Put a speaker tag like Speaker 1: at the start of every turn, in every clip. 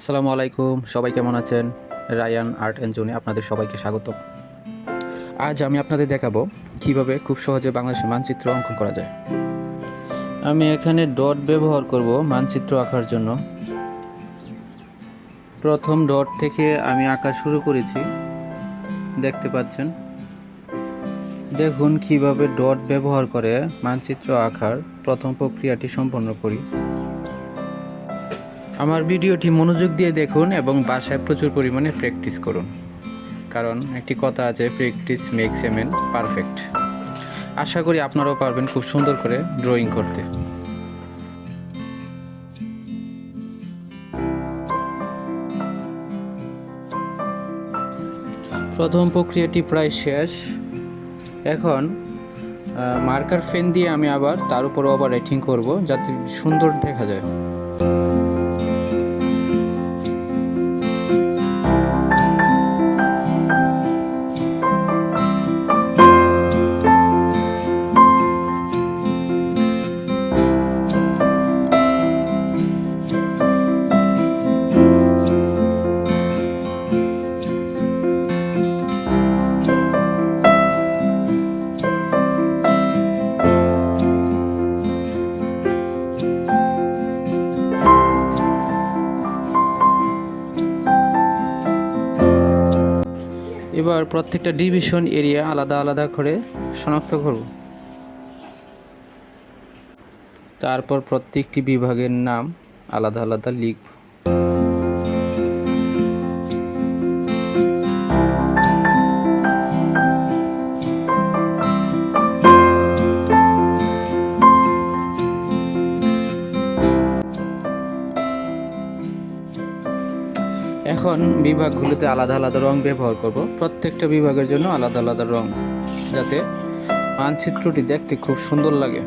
Speaker 1: আসসালামু আলাইকুম, সবাই কেমন আছেন? রায়ান আর্ট অ্যান্ড জোনে আপনাদের সবাইকে স্বাগত। আজ আমি আপনাদের দেখাবো কীভাবে খুব সহজে বাংলাদেশের মানচিত্র অঙ্কন করা যায়। আমি এখানে ডট ব্যবহার করব মানচিত্র আঁকার জন্য। প্রথম ডট থেকে আমি আঁকা শুরু করেছি। দেখতে পাচ্ছেন? দেখুন কীভাবে ডট ব্যবহার করে মানচিত্র আঁকার প্রথম প্রক্রিয়াটি সম্পন্ন করি। আমার ভিডিওটি মনোযোগ দিয়ে দেখুন এবং বাসায় প্রচুর পরিমাণে প্র্যাকটিস করুন। কারণ একটি কথা আছে practice makes a man perfect আশা করি আপনারাও পারবেন খুব সুন্দর করে ড্রয়িং করতে। প্রথম প্রক্রিয়াটি প্রায় শেষ। এখন মার্কার ফেন দিয়ে আমি আবার তার উপর আবার রাইটিং করব যাতে সুন্দর দেখা যায়। এবার প্রত্যেকটা ডিভিশন এরিয়া আলাদা আলাদা করে শনাক্ত করব। তারপর প্রত্যেকটি বিভাগের নাম আলাদা আলাদা লিখব। এখন বিভাগগুলোতে আলাদা আলাদা রং ব্যবহার করব। প্রত্যেকটা বিভাগের জন্য আলাদা আলাদা রং, যাতে মানচিত্রটি দেখতে খুব সুন্দর লাগে।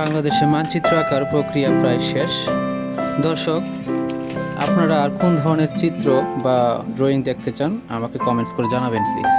Speaker 1: বাংলাদেশে মানচিত্র আঁকার প্রক্রিয়া প্রায় শেষ। দর্শক, আপনারা আর কোন ধরনের চিত্র বা ড্রয়িং দেখতে চান, আমাকে কমেন্টস করে জানাবেন প্লিজ